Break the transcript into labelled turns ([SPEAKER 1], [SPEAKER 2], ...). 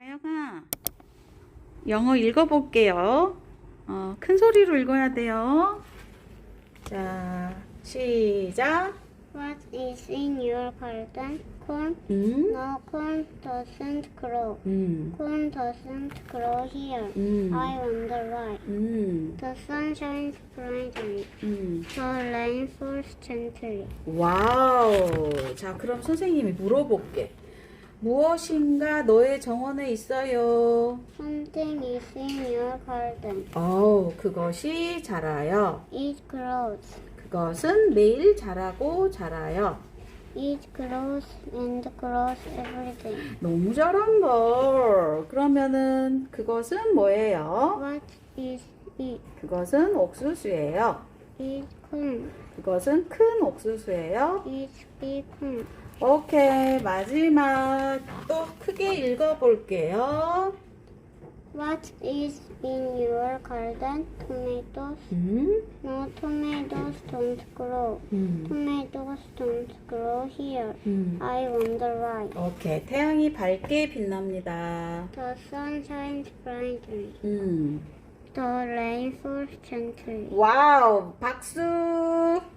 [SPEAKER 1] 아영아, 영어 읽어볼게요. 어, 큰 소리로 읽어야 돼요. 자, 시작.
[SPEAKER 2] What is in your garden? Corn?
[SPEAKER 1] 음,
[SPEAKER 2] No, corn doesn't grow.
[SPEAKER 1] 음,
[SPEAKER 2] Corn doesn't grow here.
[SPEAKER 1] 음,
[SPEAKER 2] I wonder why.
[SPEAKER 1] 음,
[SPEAKER 2] The sun shines brightly.
[SPEAKER 1] 음.
[SPEAKER 2] The rain falls gently.
[SPEAKER 1] 와우. 자, 그럼 선생님이 물어볼게. 무엇인가 너의 정원에 있어요.
[SPEAKER 2] Something is in your garden.
[SPEAKER 1] 어, 그것이 자라요.
[SPEAKER 2] It grows.
[SPEAKER 1] 그것은 매일 자라고 자라요.
[SPEAKER 2] It grows and grows every day.
[SPEAKER 1] 너무 잘한다. 그러면은 그것은 뭐예요?
[SPEAKER 2] What is it?
[SPEAKER 1] 그것은 옥수수예요.
[SPEAKER 2] Corn.
[SPEAKER 1] 그것은 큰 옥수수예요.
[SPEAKER 2] Corn.
[SPEAKER 1] 오케이. 마지막 또 크게 읽어볼게요.
[SPEAKER 2] What is in your garden? Tomatoes?
[SPEAKER 1] 음,
[SPEAKER 2] No, tomatoes don't grow.
[SPEAKER 1] 음,
[SPEAKER 2] Tomatoes don't grow here.
[SPEAKER 1] 음.
[SPEAKER 2] I wonder why.
[SPEAKER 1] 오케이. 태양이 밝게 빛납니다.
[SPEAKER 2] The sun shines brightly.
[SPEAKER 1] 음.
[SPEAKER 2] The rain falls gently.
[SPEAKER 1] 와우. 박수.